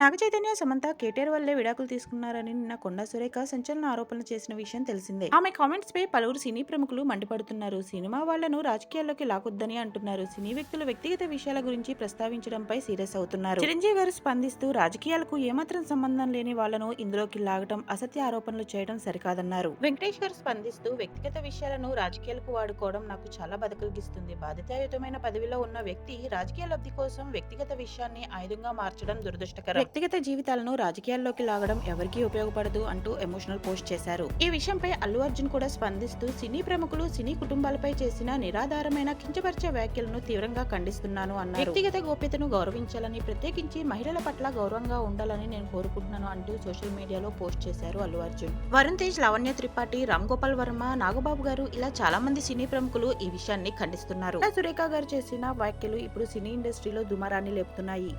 నాగ చైతన్య సమంత కేటీఆర్ వల్లే విడాకులు తీసుకున్నారని నిన్న కొండా సురేఖ సంచలన ఆరోపణలు చేసిన విషయం తెలిసిందే. ఆమె కామెంట్స్ పై పలువురు సినీ ప్రముఖులు మండిపడుతున్నారు. సినిమా వాళ్ళను రాజకీయాల్లోకి లాకొద్దని అంటున్నారు. సినీ వ్యక్తులు వ్యక్తిగత విషయాల గురించి ప్రస్తావించడంపై సీరియస్ అవుతున్నారు. చిరంజీవి గారు స్పందిస్తూ రాజకీయాలకు ఏమాత్రం సంబంధం లేని వాళ్ళను ఇందులోకి లాగటం అసత్య ఆరోపణలు చేయడం సరికాదన్నారు. వెంకటేష్ గారు స్పందిస్తూ వ్యక్తిగత విషయాలను రాజకీయాలకు వాడుకోవడం నాకు చాలా బదకలిగిస్తుంది. బాధ్యతాయుతమైన పదవిలో ఉన్న వ్యక్తి రాజకీయ లబ్ధి కోసం వ్యక్తిగత విషయాన్ని ఆయుధంగా మార్చడం దురదృష్టకరం. వ్యక్తిగత జీవితాలను రాజకీయాల్లోకి లాగడం ఎవరికీ ఉపయోగపడదు అంటూ ఎమోషనల్ పోస్ట్ చేశారు. ఈ విషయంపై అల్లు అర్జున్ కూడా స్పందిస్తూ సినీ ప్రముఖులు సినీ కుటుంబాలపై చేసిన నిరాధారమైన కించపరిచే వ్యాఖ్యలను తీవ్రంగా ఖండిస్తున్నాను అన్నారు. వ్యక్తిగత గోప్యతను గౌరవించాలని ప్రత్యేకించి మహిళల పట్ల గౌరవంగా ఉండాలని నేను కోరుకుంటున్నాను అంటూ సోషల్ మీడియాలో పోస్ట్ చేశారు అల్లు అర్జున్. వరుణ్ తేజ్ లావణ్య త్రిపాఠి రామ్ గోపాల్ వర్మ నాగబాబు గారు ఇలా చాలా మంది సినీ ప్రముఖులు ఈ విషయాన్ని ఖండిస్తున్నారు. సురేఖ గారు చేసిన వ్యాఖ్యలు ఇప్పుడు సినీ ఇండస్ట్రీలో దుమారాన్ని లేపుతున్నాయి.